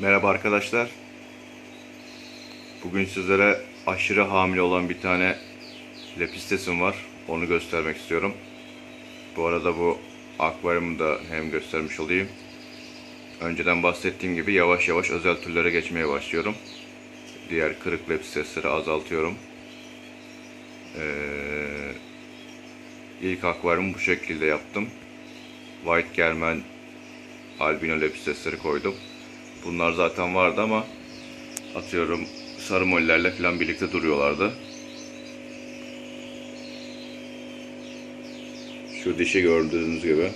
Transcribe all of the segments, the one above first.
Merhaba arkadaşlar. Bugün sizlere aşırı hamile olan bir tane lepistesim var. Onu göstermek istiyorum. Bu arada bu akvaryumu da hem göstermiş olayım. Önceden bahsettiğim gibi yavaş yavaş özel türlere geçmeye başlıyorum. Diğer kırık lepistesleri azaltıyorum. Ee, ilk akvaryumu bu şekilde yaptım. White German albino lepistesleri koydum. Bunlar zaten vardı ama atıyorum sarı mollerle falan birlikte duruyorlardı. Şu dişi gördüğünüz gibi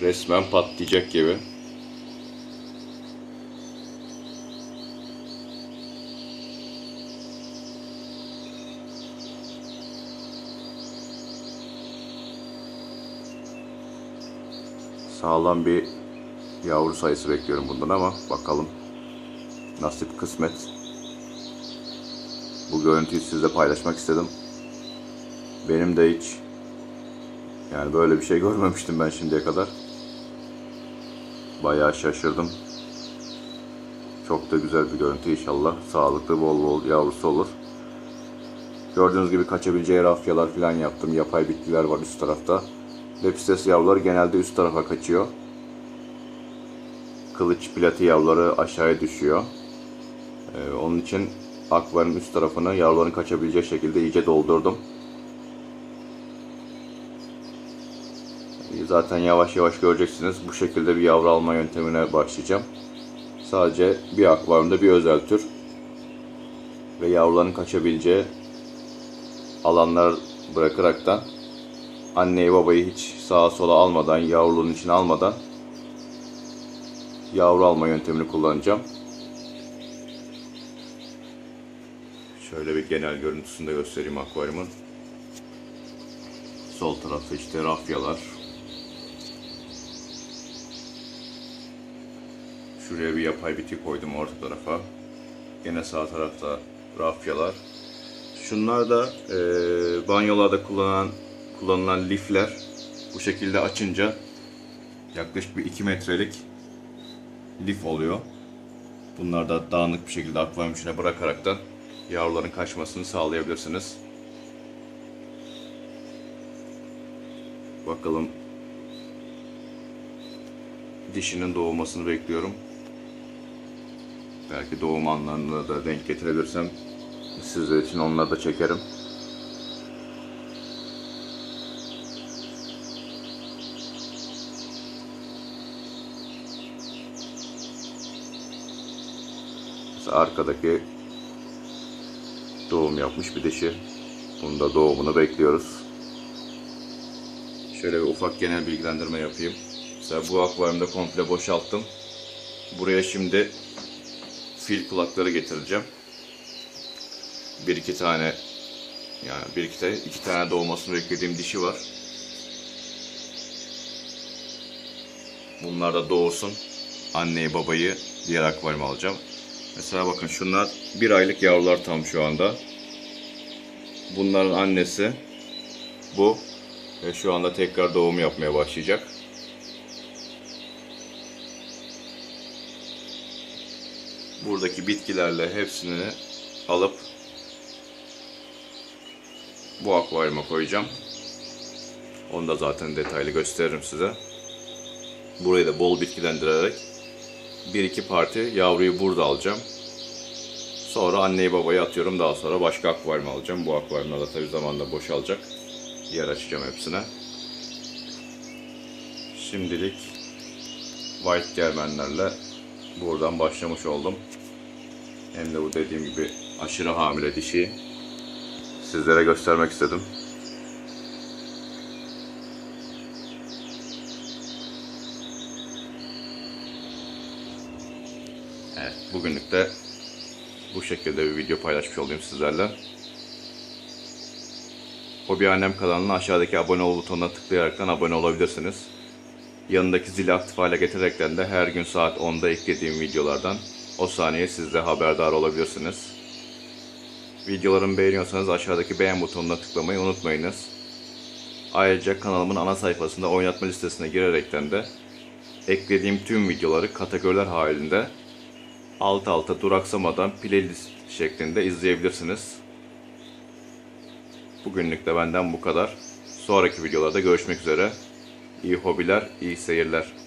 resmen patlayacak gibi. Sağlam bir yavru sayısı bekliyorum bundan ama bakalım. Nasip kısmet. Bu görüntüyü sizle paylaşmak istedim. Benim de hiç yani böyle bir şey görmemiştim ben şimdiye kadar. Bayağı şaşırdım. Çok da güzel bir görüntü inşallah. Sağlıklı bol bol yavrusu olur. Gördüğünüz gibi kaçabileceği rafyalar falan yaptım. Yapay bitkiler var üst tarafta. Lepistes yavruları genelde üst tarafa kaçıyor. Kılıç plati yavruları aşağıya düşüyor. Ee, onun için akvaryum üst tarafını yavruların kaçabileceği şekilde iyice doldurdum. Ee, Zaten yavaş yavaş göreceksiniz. Bu şekilde bir yavru alma yöntemine başlayacağım. Sadece bir akvaryumda bir özel tür ve yavruların kaçabileceği alanlar bırakaraktan anneyi babayı hiç sağa sola almadan, yavruluğun içine almadan yavru alma yöntemini kullanacağım. Şöyle bir genel görüntüsünü de göstereyim akvaryumun. Sol tarafta işte rafyalar. Şuraya bir yapay bitki koydum orta tarafa. Gene sağ tarafta rafyalar. Şunlar da e, banyolarda kullanılan kullanılan lifler bu şekilde açınca yaklaşık bir 2 metrelik lif oluyor. Bunlar da dağınık bir şekilde akvaryum içine bırakaraktan yavruların kaçmasını sağlayabilirsiniz. Bakalım dişinin doğmasını bekliyorum. Belki doğum anlarına da denk getirebilirsem sizler için onları da çekerim. Arkadaki doğum yapmış bir dişi. Bunun da doğumunu bekliyoruz. Şöyle bir ufak genel bilgilendirme yapayım. Mesela bu akvaryumda komple boşalttım. Buraya şimdi fil kulakları getireceğim. Bir iki tane yani bir iki tane, iki tane doğmasını beklediğim dişi var. Bunlar da doğursun. Anneyi babayı diğer akvaryuma alacağım. Mesela bakın şunlar bir aylık yavrular tam şu anda. Bunların annesi bu. Ve şu anda tekrar doğum yapmaya başlayacak. Buradaki bitkilerle hepsini alıp bu akvaryuma koyacağım. Onu da zaten detaylı gösteririm size. Burayı da bol bitkilendirerek bir iki parti yavruyu burada alacağım. Sonra anneyi babayı atıyorum. Daha sonra başka akvaryum alacağım. Bu akvaryumlar da tabii zamanla boşalacak. Yer açacağım hepsine. Şimdilik White Germenlerle buradan başlamış oldum. Hem de bu dediğim gibi aşırı hamile dişi sizlere göstermek istedim. Evet, bugünlük de bu şekilde bir video paylaşmış olayım sizlerle. Hobi Annem kanalına aşağıdaki abone ol butonuna tıklayaraktan abone olabilirsiniz. Yanındaki zili aktif hale getirerekten de her gün saat 10'da eklediğim videolardan o saniye siz de haberdar olabilirsiniz. Videolarımı beğeniyorsanız aşağıdaki beğen butonuna tıklamayı unutmayınız. Ayrıca kanalımın ana sayfasında oynatma listesine girerekten de eklediğim tüm videoları kategoriler halinde alt alta duraksamadan playlist şeklinde izleyebilirsiniz. Bugünlük de benden bu kadar. Sonraki videolarda görüşmek üzere. İyi hobiler, iyi seyirler.